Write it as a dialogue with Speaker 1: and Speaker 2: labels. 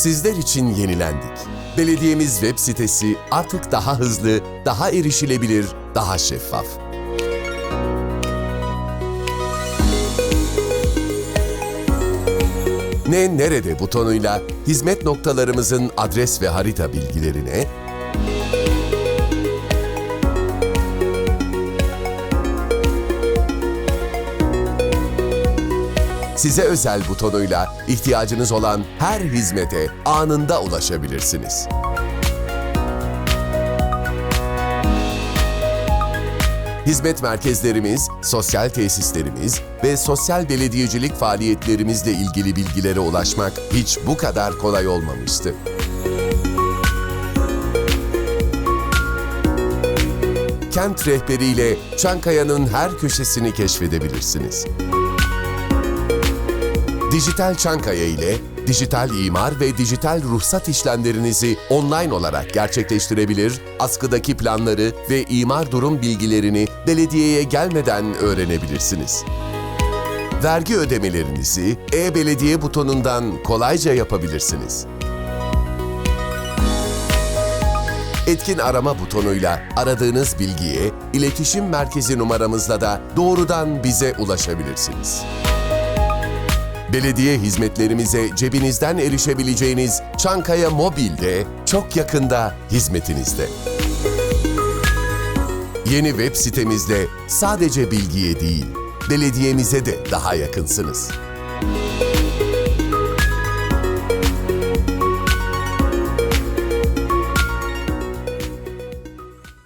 Speaker 1: sizler için yenilendik. Belediyemiz web sitesi artık daha hızlı, daha erişilebilir, daha şeffaf. Ne nerede butonuyla hizmet noktalarımızın adres ve harita bilgilerine, size özel butonuyla ihtiyacınız olan her hizmete anında ulaşabilirsiniz. Hizmet merkezlerimiz, sosyal tesislerimiz ve sosyal belediyecilik faaliyetlerimizle ilgili bilgilere ulaşmak hiç bu kadar kolay olmamıştı. Kent rehberiyle Çankaya'nın her köşesini keşfedebilirsiniz. Dijital Çankaya ile dijital imar ve dijital ruhsat işlemlerinizi online olarak gerçekleştirebilir, askıdaki planları ve imar durum bilgilerini belediyeye gelmeden öğrenebilirsiniz. Vergi ödemelerinizi e-belediye butonundan kolayca yapabilirsiniz. Etkin arama butonuyla aradığınız bilgiye iletişim merkezi numaramızla da doğrudan bize ulaşabilirsiniz. Belediye hizmetlerimize cebinizden erişebileceğiniz Çankaya Mobil'de çok yakında hizmetinizde. Yeni web sitemizde sadece bilgiye değil, belediyemize de daha yakınsınız.